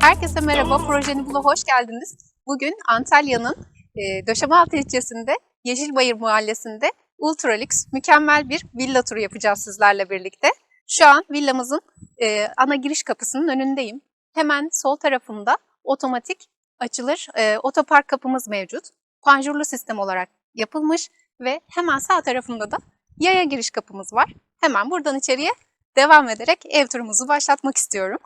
Herkese merhaba, Projeni Bula hoş geldiniz. Bugün Antalya'nın e, Döşemealtı ilçesinde, Yeşilbayır Mahallesi'nde ultralüks, mükemmel bir villa turu yapacağız sizlerle birlikte. Şu an villamızın e, ana giriş kapısının önündeyim. Hemen sol tarafımda otomatik açılır e, otopark kapımız mevcut. Panjurlu sistem olarak yapılmış ve hemen sağ tarafımda da yaya giriş kapımız var. Hemen buradan içeriye devam ederek ev turumuzu başlatmak istiyorum.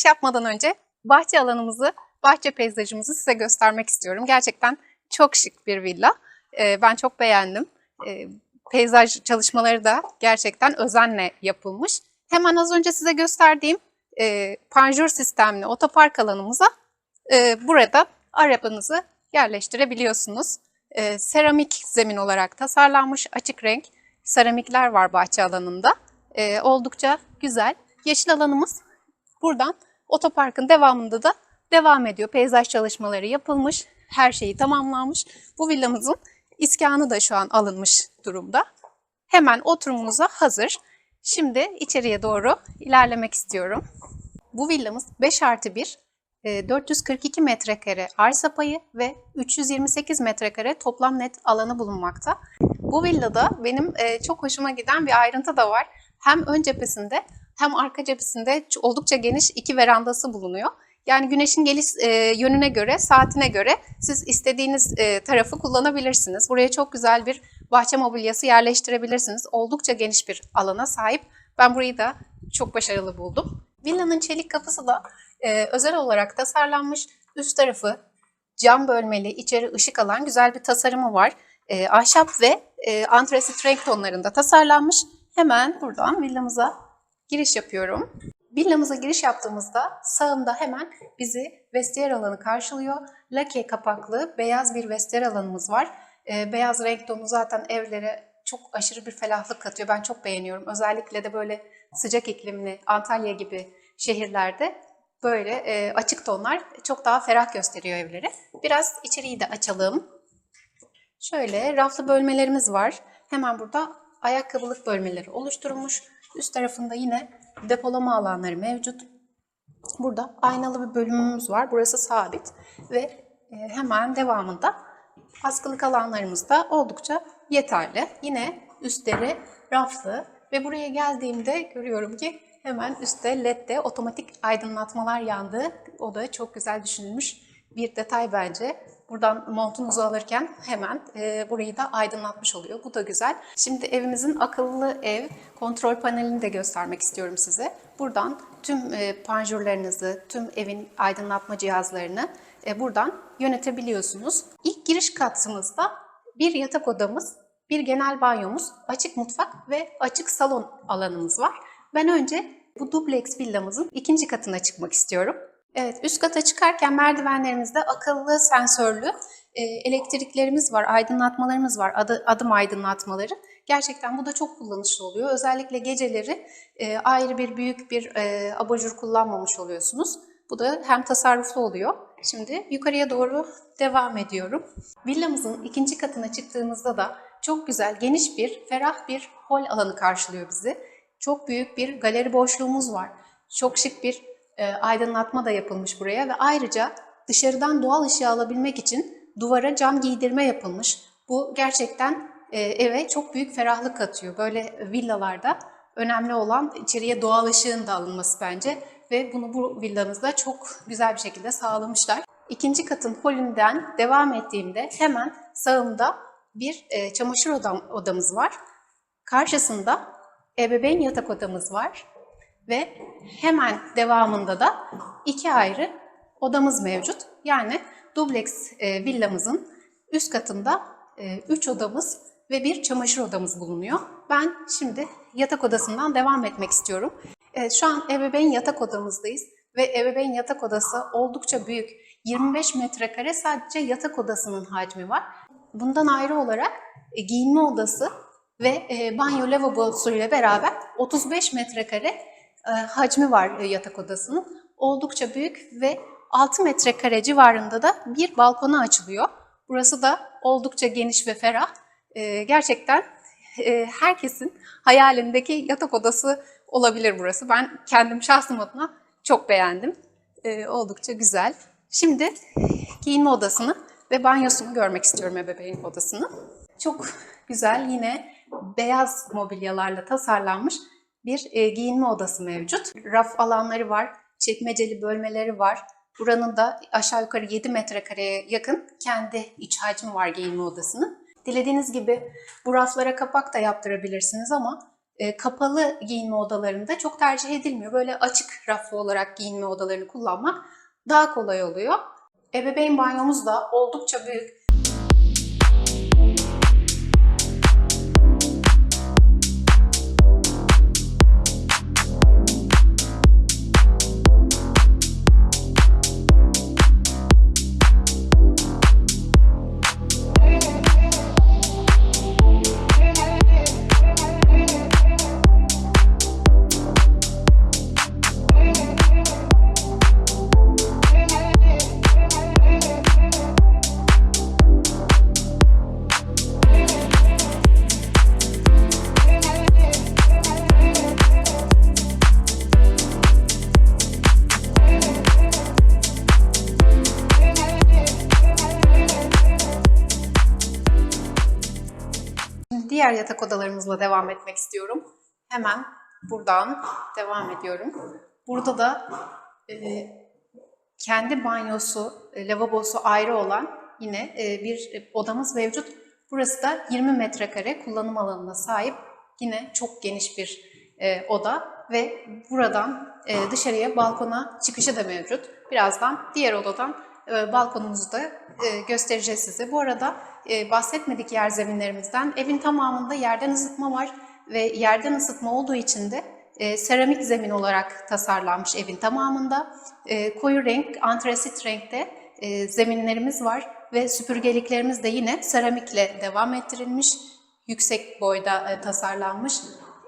Giriş yapmadan önce bahçe alanımızı, bahçe peyzajımızı size göstermek istiyorum. Gerçekten çok şık bir villa. Ee, ben çok beğendim. Ee, peyzaj çalışmaları da gerçekten özenle yapılmış. Hemen az önce size gösterdiğim e, panjur sistemli otopark alanımıza e, burada arabanızı yerleştirebiliyorsunuz. E, seramik zemin olarak tasarlanmış açık renk seramikler var bahçe alanında. Oldukça güzel. Yeşil alanımız Buradan otoparkın devamında da devam ediyor. Peyzaj çalışmaları yapılmış, her şeyi tamamlanmış. Bu villamızın iskanı da şu an alınmış durumda. Hemen oturumumuza hazır. Şimdi içeriye doğru ilerlemek istiyorum. Bu villamız 5 artı 1, e, 442 metrekare arsa payı ve 328 metrekare toplam net alanı bulunmakta. Bu villada benim e, çok hoşuma giden bir ayrıntı da var. Hem ön cephesinde hem arka cephesinde oldukça geniş iki verandası bulunuyor. Yani güneşin geliş e, yönüne göre, saatine göre siz istediğiniz e, tarafı kullanabilirsiniz. Buraya çok güzel bir bahçe mobilyası yerleştirebilirsiniz. Oldukça geniş bir alana sahip. Ben burayı da çok başarılı buldum. Villanın çelik kapısı da e, özel olarak tasarlanmış. Üst tarafı cam bölmeli, içeri ışık alan güzel bir tasarımı var. E, ahşap ve e, antresit renk tonlarında tasarlanmış. Hemen buradan villamıza giriş yapıyorum. Villamıza giriş yaptığımızda sağımda hemen bizi vestiyer alanı karşılıyor. Lake kapaklı beyaz bir vestiyer alanımız var. E, beyaz renk tonu zaten evlere çok aşırı bir ferahlık katıyor. Ben çok beğeniyorum. Özellikle de böyle sıcak iklimli Antalya gibi şehirlerde böyle e, açık tonlar çok daha ferah gösteriyor evleri. Biraz içeriği de açalım. Şöyle raflı bölmelerimiz var. Hemen burada ayakkabılık bölmeleri oluşturulmuş. Üst tarafında yine depolama alanları mevcut. Burada aynalı bir bölümümüz var. Burası sabit ve e, hemen devamında askılık alanlarımız da oldukça yeterli. Yine üstleri raflı ve buraya geldiğimde görüyorum ki hemen üstte ledde otomatik aydınlatmalar yandı. O da çok güzel düşünülmüş bir detay bence. Buradan montunuzu alırken hemen e, burayı da aydınlatmış oluyor. Bu da güzel. Şimdi evimizin akıllı ev kontrol panelini de göstermek istiyorum size. Buradan tüm e, panjurlarınızı, tüm evin aydınlatma cihazlarını e, buradan yönetebiliyorsunuz. İlk giriş katımızda bir yatak odamız, bir genel banyomuz, açık mutfak ve açık salon alanımız var. Ben önce bu dubleks villamızın ikinci katına çıkmak istiyorum. Evet, üst kata çıkarken merdivenlerimizde akıllı sensörlü e, elektriklerimiz var, aydınlatmalarımız var, adı, adım aydınlatmaları. Gerçekten bu da çok kullanışlı oluyor. Özellikle geceleri e, ayrı bir büyük bir e, abajur kullanmamış oluyorsunuz. Bu da hem tasarruflu oluyor. Şimdi yukarıya doğru devam ediyorum. Villamızın ikinci katına çıktığımızda da çok güzel, geniş bir, ferah bir hol alanı karşılıyor bizi. Çok büyük bir galeri boşluğumuz var. Çok şık bir e, aydınlatma da yapılmış buraya ve ayrıca dışarıdan doğal ışığı alabilmek için duvara cam giydirme yapılmış. Bu gerçekten e, eve çok büyük ferahlık katıyor. Böyle villalarda önemli olan içeriye doğal ışığın da alınması bence ve bunu bu villamızda çok güzel bir şekilde sağlamışlar. İkinci katın holünden devam ettiğimde hemen sağımda bir e, çamaşır odam, odamız var. Karşısında ebeveyn yatak odamız var. Ve hemen devamında da iki ayrı odamız mevcut. Yani dubleks e, villamızın üst katında 3 odamız ve bir çamaşır odamız bulunuyor. Ben şimdi yatak odasından devam etmek istiyorum. Evet, şu an ebeveyn yatak odamızdayız ve ebeveyn yatak odası oldukça büyük. 25 metrekare sadece yatak odasının hacmi var. Bundan ayrı olarak e, giyinme odası ve e, banyo lavabosu ile beraber 35 metrekare e, hacmi var e, yatak odasının. Oldukça büyük ve 6 metrekare civarında da bir balkona açılıyor. Burası da oldukça geniş ve ferah. E, gerçekten herkesin hayalindeki yatak odası olabilir burası. Ben kendim şahsım adına çok beğendim. Oldukça güzel. Şimdi giyinme odasını ve banyosunu görmek istiyorum ebeveyn odasını. Çok güzel yine beyaz mobilyalarla tasarlanmış bir e, giyinme odası mevcut. Raf alanları var, çekmeceli bölmeleri var. Buranın da aşağı yukarı 7 metrekareye yakın kendi iç hacmi var giyinme odasının. Dilediğiniz gibi bu raflara kapak da yaptırabilirsiniz ama e, kapalı giyinme odalarında çok tercih edilmiyor. Böyle açık raflı olarak giyinme odalarını kullanmak daha kolay oluyor. Ebeveyn banyomuz da oldukça büyük. Diğer yatak odalarımızla devam etmek istiyorum. Hemen buradan devam ediyorum. Burada da e, kendi banyosu, e, lavabosu ayrı olan yine e, bir odamız mevcut. Burası da 20 metrekare kullanım alanına sahip yine çok geniş bir e, oda ve buradan e, dışarıya balkona çıkışı da mevcut. Birazdan diğer odadan e, balkonumuzu da e, göstereceğiz size. Bu arada e, bahsetmedik yer zeminlerimizden. Evin tamamında yerden ısıtma var ve yerden ısıtma olduğu için de e, seramik zemin olarak tasarlanmış evin tamamında. E, koyu renk, antresit renkte e, zeminlerimiz var ve süpürgeliklerimiz de yine seramikle devam ettirilmiş. Yüksek boyda e, tasarlanmış.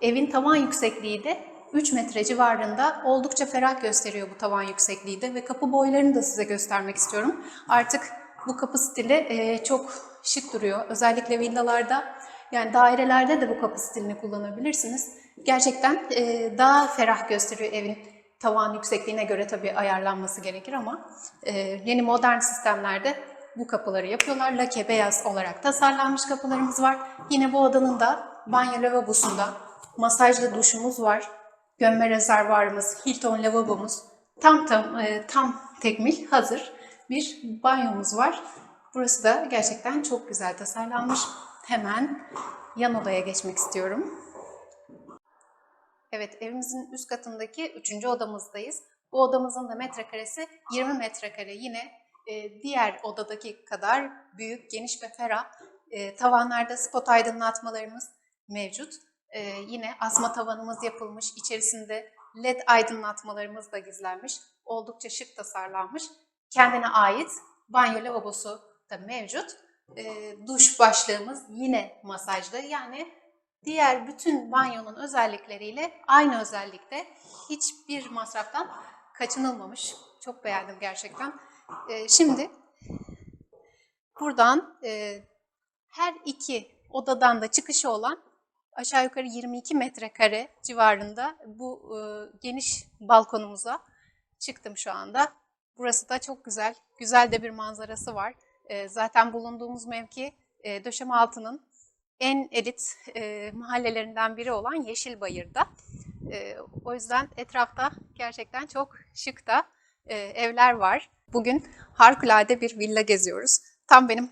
Evin tavan yüksekliği de 3 metre civarında oldukça ferah gösteriyor bu tavan yüksekliği de ve kapı boylarını da size göstermek istiyorum. Artık bu kapı stili e, çok şık duruyor. Özellikle villalarda yani dairelerde de bu kapı stilini kullanabilirsiniz. Gerçekten e, daha ferah gösteriyor evin tavan yüksekliğine göre tabii ayarlanması gerekir ama e, yeni modern sistemlerde bu kapıları yapıyorlar. Lake beyaz olarak tasarlanmış kapılarımız var. Yine bu odanın da banyo lavabosunda masajlı duşumuz var. Gömme rezervuarımız, Hilton lavabomuz tam tam e, tam tekmil hazır bir banyomuz var. Burası da gerçekten çok güzel tasarlanmış. Hemen yan odaya geçmek istiyorum. Evet, evimizin üst katındaki üçüncü odamızdayız. Bu odamızın da metrekaresi 20 metrekare. Yine e, diğer odadaki kadar büyük, geniş ve ferah. E, tavanlarda spot aydınlatmalarımız mevcut. E, yine asma tavanımız yapılmış. İçerisinde led aydınlatmalarımız da gizlenmiş. Oldukça şık tasarlanmış. Kendine ait banyo lavabosu da mevcut. E, duş başlığımız yine masajlı. Yani diğer bütün banyonun özellikleriyle aynı özellikte hiçbir masraftan kaçınılmamış. Çok beğendim gerçekten. E, şimdi buradan e, her iki odadan da çıkışı olan aşağı yukarı 22 metrekare civarında bu e, geniş balkonumuza çıktım şu anda. Burası da çok güzel, güzel de bir manzarası var. E, zaten bulunduğumuz mevki e, Döşemealtı'nın en elit e, mahallelerinden biri olan Yeşilbayır'da. E, o yüzden etrafta gerçekten çok şık da e, evler var. Bugün harikulade bir villa geziyoruz. Tam benim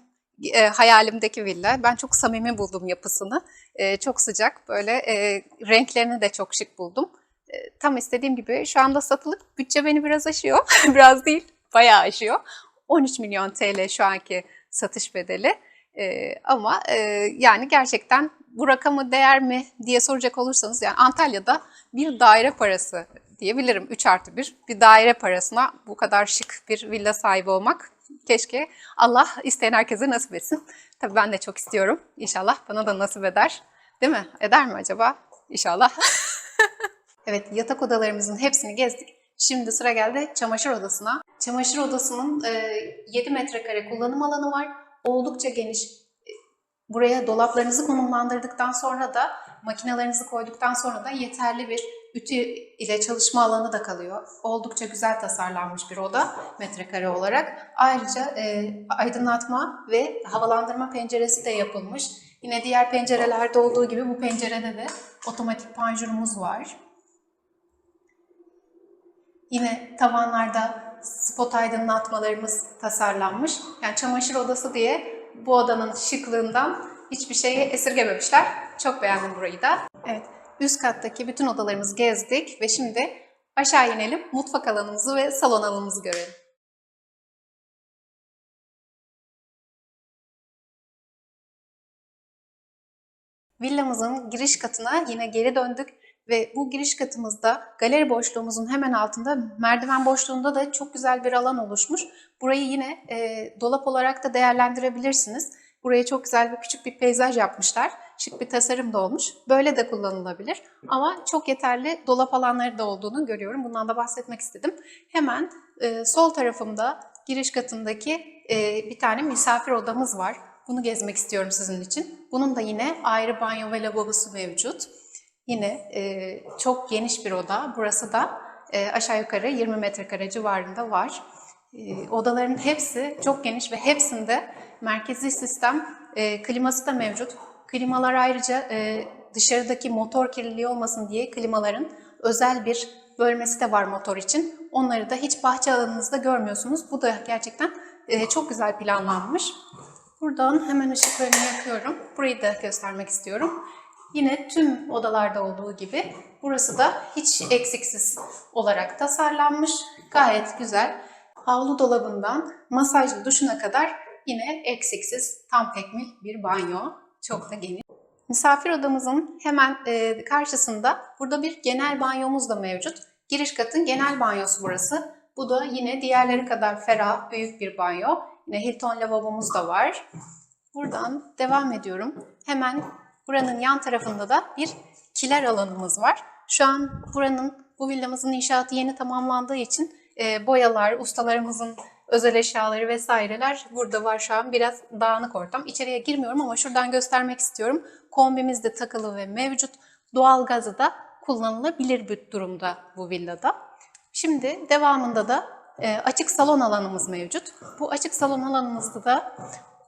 e, hayalimdeki villa. Ben çok samimi buldum yapısını. E, çok sıcak, böyle e, renklerini de çok şık buldum. e, tam istediğim gibi şu anda satılık. Bütçe beni biraz aşıyor. biraz değil, bayağı aşıyor. 13 milyon TL şu anki satış bedeli. E, ama e, yani gerçekten bu rakamı değer mi diye soracak olursanız yani Antalya'da bir daire parası diyebilirim. 3 artı 1 bir daire parasına bu kadar şık bir villa sahibi olmak keşke Allah isteyen herkese nasip etsin. Tabii ben de çok istiyorum. İnşallah bana da nasip eder. Değil mi? Eder mi acaba? İnşallah. evet yatak odalarımızın hepsini gezdik. Şimdi sıra geldi çamaşır odasına. Çamaşır odasının e, 7 metrekare kullanım alanı var. Oldukça geniş. E, Buraya dolaplarınızı konumlandırdıktan sonra da makinelerinizi koyduktan sonra da yeterli bir ütü ile çalışma alanı da kalıyor. Oldukça güzel tasarlanmış bir oda metrekare olarak. Ayrıca e, aydınlatma ve havalandırma penceresi de yapılmış. Yine diğer pencerelerde olduğu gibi bu pencerede de otomatik panjurumuz var. Yine tavanlarda spot aydınlatmalarımız tasarlanmış. Yani çamaşır odası diye bu odanın şıklığından hiçbir şeyi esirgememişler. Çok beğendim burayı da. Evet, üst kattaki bütün odalarımızı gezdik ve şimdi aşağı inelim. Mutfak alanımızı ve salon alanımızı görelim. Villamızın giriş katına yine geri döndük ve bu giriş katımızda galeri boşluğumuzun hemen altında merdiven boşluğunda da çok güzel bir alan oluşmuş. Burayı yine e, dolap olarak da değerlendirebilirsiniz. Buraya çok güzel bir küçük bir peyzaj yapmışlar. Şık bir tasarım da olmuş. Böyle de kullanılabilir. Ama çok yeterli dolap alanları da olduğunu görüyorum. Bundan da bahsetmek istedim. Hemen e, sol tarafımda giriş katındaki e, bir tane misafir odamız var. Bunu gezmek istiyorum sizin için. Bunun da yine ayrı banyo ve lavabosu mevcut. Yine e, çok geniş bir oda. Burası da e, aşağı yukarı 20 metrekare civarında var. E, odaların hepsi çok geniş ve hepsinde merkezi sistem e, kliması da mevcut. Klimalar ayrıca e, dışarıdaki motor kirliliği olmasın diye klimaların özel bir bölmesi de var motor için. Onları da hiç bahçe alanınızda görmüyorsunuz. Bu da gerçekten e, çok güzel planlanmış. Buradan hemen ışıklarını yakıyorum. Burayı da göstermek istiyorum. Yine tüm odalarda olduğu gibi burası da hiç eksiksiz olarak tasarlanmış. Gayet güzel. Havlu dolabından masajlı duşuna kadar yine eksiksiz tam tekmil bir banyo. Çok da geniş. Misafir odamızın hemen e, karşısında burada bir genel banyomuz da mevcut. Giriş katın genel banyosu burası. Bu da yine diğerleri kadar ferah, büyük bir banyo. Yine Hilton lavabomuz da var. Buradan devam ediyorum. Hemen buranın yan tarafında da bir kiler alanımız var. Şu an buranın, bu villamızın inşaatı yeni tamamlandığı için e, boyalar, ustalarımızın özel eşyaları vesaireler burada var şu an. Biraz dağınık ortam. İçeriye girmiyorum ama şuradan göstermek istiyorum. Kombimiz de takılı ve mevcut. Doğalgazı da kullanılabilir bir durumda bu villada. Şimdi devamında da e, açık salon alanımız mevcut. Bu açık salon alanımızda da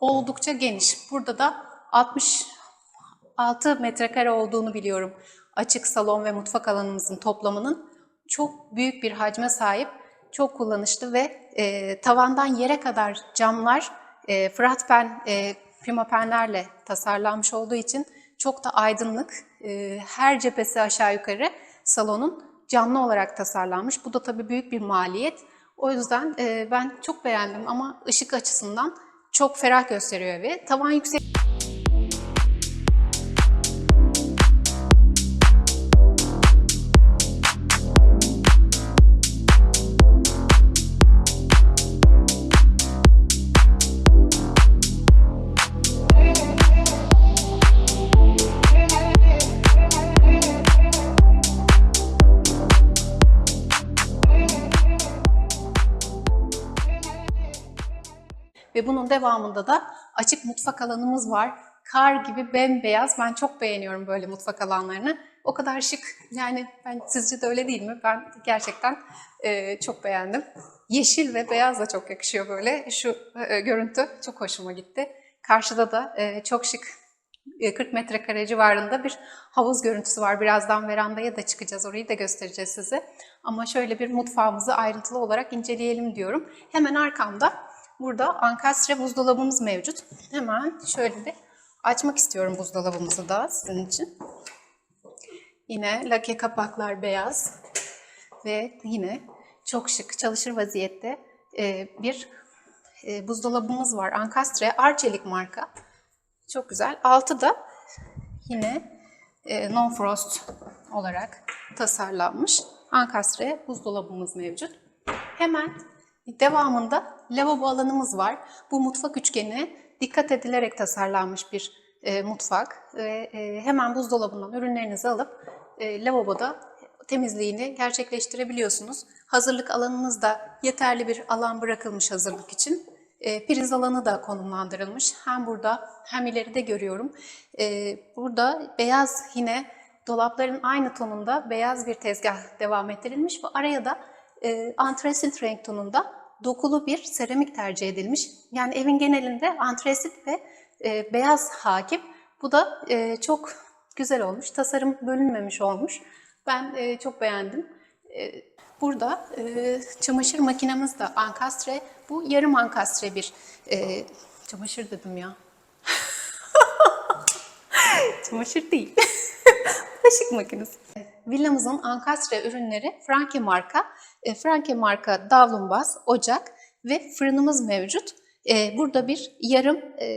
oldukça geniş. Burada da 66 metrekare olduğunu biliyorum. Açık salon ve mutfak alanımızın toplamının çok büyük bir hacme sahip, çok kullanışlı ve e, tavandan yere kadar camlar e, fıratpen, e, pimapenlerle tasarlanmış olduğu için çok da aydınlık. E, her cephesi aşağı yukarı salonun canlı olarak tasarlanmış. Bu da tabii büyük bir maliyet. O yüzden ben çok beğendim ama ışık açısından çok ferah gösteriyor evi. Tavan yüksek Ve bunun devamında da açık mutfak alanımız var. Kar gibi bembeyaz. Ben çok beğeniyorum böyle mutfak alanlarını. O kadar şık. Yani ben sizce de öyle değil mi? Ben gerçekten e, çok beğendim. Yeşil ve beyaz da çok yakışıyor böyle. Şu e, görüntü çok hoşuma gitti. Karşıda da e, çok şık e, 40 metrekare civarında bir havuz görüntüsü var. Birazdan verandaya da çıkacağız. Orayı da göstereceğiz size. Ama şöyle bir mutfağımızı ayrıntılı olarak inceleyelim diyorum. Hemen arkamda Burada ankastre buzdolabımız mevcut. Hemen şöyle bir açmak istiyorum buzdolabımızı da sizin için. Yine lake kapaklar beyaz ve yine çok şık çalışır vaziyette e, bir e, buzdolabımız var. Ankastre Arçelik marka. Çok güzel. Altı da yine e, non-frost olarak tasarlanmış Ankastre buzdolabımız mevcut. Hemen devamında lavabo alanımız var. Bu mutfak üçgeni dikkat edilerek tasarlanmış bir e, mutfak ve e, hemen buzdolabından ürünlerinizi alıp e, lavaboda temizliğini gerçekleştirebiliyorsunuz. Hazırlık alanınızda yeterli bir alan bırakılmış hazırlık için. E, priz alanı da konumlandırılmış. Hem burada hem ileride görüyorum. E, burada beyaz yine dolapların aynı tonunda beyaz bir tezgah devam ettirilmiş ve araya da e, antresit renk tonunda dokulu bir seramik tercih edilmiş. Yani evin genelinde antresit ve e, beyaz hakim. Bu da e, çok güzel olmuş. Tasarım bölünmemiş olmuş. Ben e, çok beğendim. E, burada e, çamaşır makinemiz de ankastre. Bu yarım ankastre bir e, çamaşır dedim ya. çamaşır değil. Bulaşık makinesi. Villamızın ankastre ürünleri Franke marka. E, Franke marka davlumbaz, ocak ve fırınımız mevcut. E, burada bir yarım e,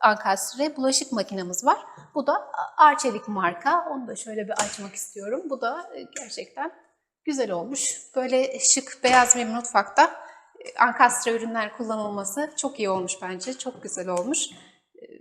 ankastre bulaşık makinemiz var. Bu da Arçelik marka. Onu da şöyle bir açmak istiyorum. Bu da e, gerçekten güzel olmuş. Böyle şık beyaz bir mutfakta ankastre ürünler kullanılması çok iyi olmuş bence. Çok güzel olmuş.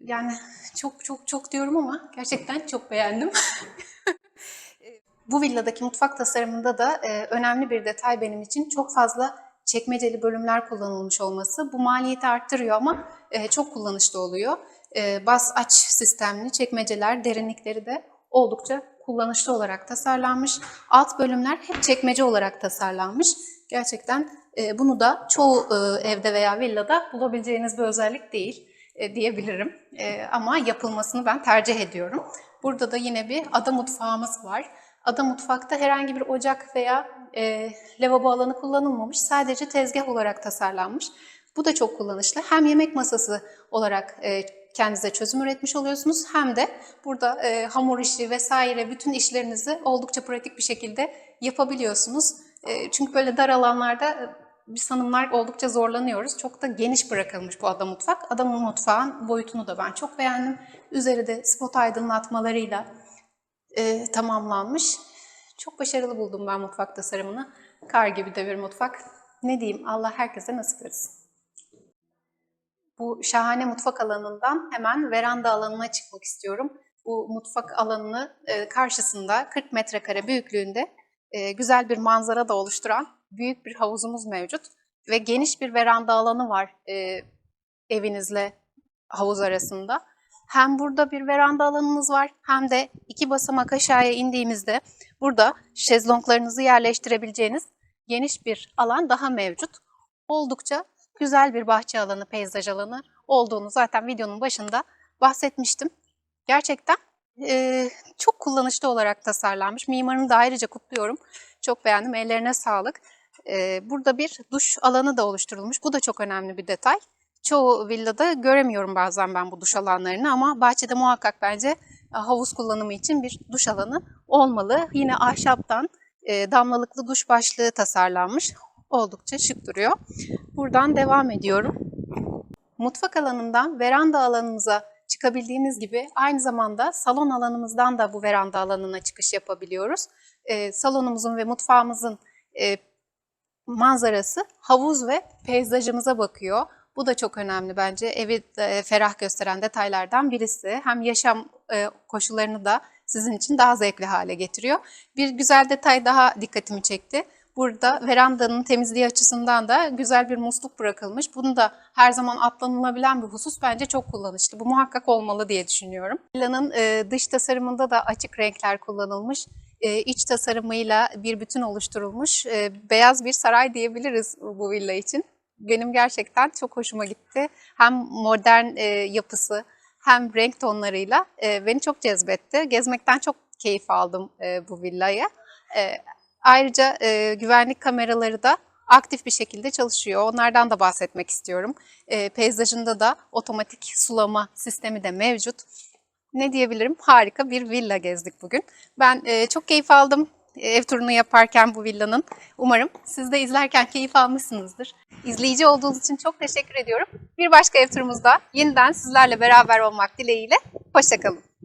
Yani çok çok çok diyorum ama gerçekten çok beğendim. Bu villadaki mutfak tasarımında da e, önemli bir detay benim için çok fazla çekmeceli bölümler kullanılmış olması. Bu maliyeti arttırıyor ama e, çok kullanışlı oluyor. E, bas aç sistemli çekmeceler, derinlikleri de oldukça kullanışlı olarak tasarlanmış. Alt bölümler hep çekmece olarak tasarlanmış. Gerçekten e, bunu da çoğu e, evde veya villada bulabileceğiniz bir özellik değil e, diyebilirim. E, ama yapılmasını ben tercih ediyorum. Burada da yine bir ada mutfağımız var. Ada mutfakta herhangi bir ocak veya e, lavabo alanı kullanılmamış. Sadece tezgah olarak tasarlanmış. Bu da çok kullanışlı. Hem yemek masası olarak e, kendinize çözüm üretmiş oluyorsunuz hem de burada e, hamur işi vesaire bütün işlerinizi oldukça pratik bir şekilde yapabiliyorsunuz. E, çünkü böyle dar alanlarda biz hanımlar oldukça zorlanıyoruz. Çok da geniş bırakılmış bu ada mutfak. Ada mutfağın boyutunu da ben çok beğendim. Üzeri de spot aydınlatmalarıyla e, tamamlanmış. Çok başarılı buldum ben mutfak tasarımını. Kar gibi de bir mutfak. Ne diyeyim Allah herkese nasip etsin. Bu şahane mutfak alanından hemen veranda alanına çıkmak istiyorum. Bu mutfak alanını e, karşısında 40 metrekare büyüklüğünde e, güzel bir manzara da oluşturan büyük bir havuzumuz mevcut. Ve geniş bir veranda alanı var e, evinizle havuz arasında. Hem burada bir veranda alanınız var hem de iki basamak aşağıya indiğimizde burada şezlonglarınızı yerleştirebileceğiniz geniş bir alan daha mevcut. Oldukça güzel bir bahçe alanı, peyzaj alanı olduğunu zaten videonun başında bahsetmiştim. Gerçekten e, çok kullanışlı olarak tasarlanmış. Mimarını da ayrıca kutluyorum. Çok beğendim. Ellerine sağlık. E, burada bir duş alanı da oluşturulmuş. Bu da çok önemli bir detay. Çoğu villada göremiyorum bazen ben bu duş alanlarını ama bahçede muhakkak bence e, havuz kullanımı için bir duş alanı olmalı. Yine ahşaptan e, damlalıklı duş başlığı tasarlanmış. Oldukça şık duruyor. Buradan devam ediyorum. Mutfak alanından veranda alanımıza çıkabildiğiniz gibi aynı zamanda salon alanımızdan da bu veranda alanına çıkış yapabiliyoruz. E, salonumuzun ve mutfağımızın e, manzarası havuz ve peyzajımıza bakıyor. Bu da çok önemli bence. Evi e, ferah gösteren detaylardan birisi. Hem yaşam e, koşullarını da sizin için daha zevkli hale getiriyor. Bir güzel detay daha dikkatimi çekti. Burada verandanın temizliği açısından da güzel bir musluk bırakılmış. Bunu da her zaman atlanılabilen bir husus bence çok kullanışlı. Bu muhakkak olmalı diye düşünüyorum. Villanın e, dış tasarımında da açık renkler kullanılmış. E, iç tasarımıyla bir bütün oluşturulmuş. E, beyaz bir saray diyebiliriz bu villa için. Benim gerçekten çok hoşuma gitti. Hem modern e, yapısı hem renk tonlarıyla e, beni çok cezbetti. Gezmekten çok keyif aldım bu villaya. Ayrıca güvenlik kameraları da aktif bir şekilde çalışıyor. Onlardan da bahsetmek istiyorum. Peyzajında da otomatik sulama sistemi de mevcut. Ne diyebilirim? Harika bir villa gezdik bugün. Ben e, çok keyif aldım e, ev turunu yaparken bu villanın. Umarım siz de izlerken keyif almışsınızdır. İzleyici olduğunuz için çok teşekkür ediyorum. Bir başka ev turumuzda yeniden sizlerle beraber olmak dileğiyle. Hoşçakalın.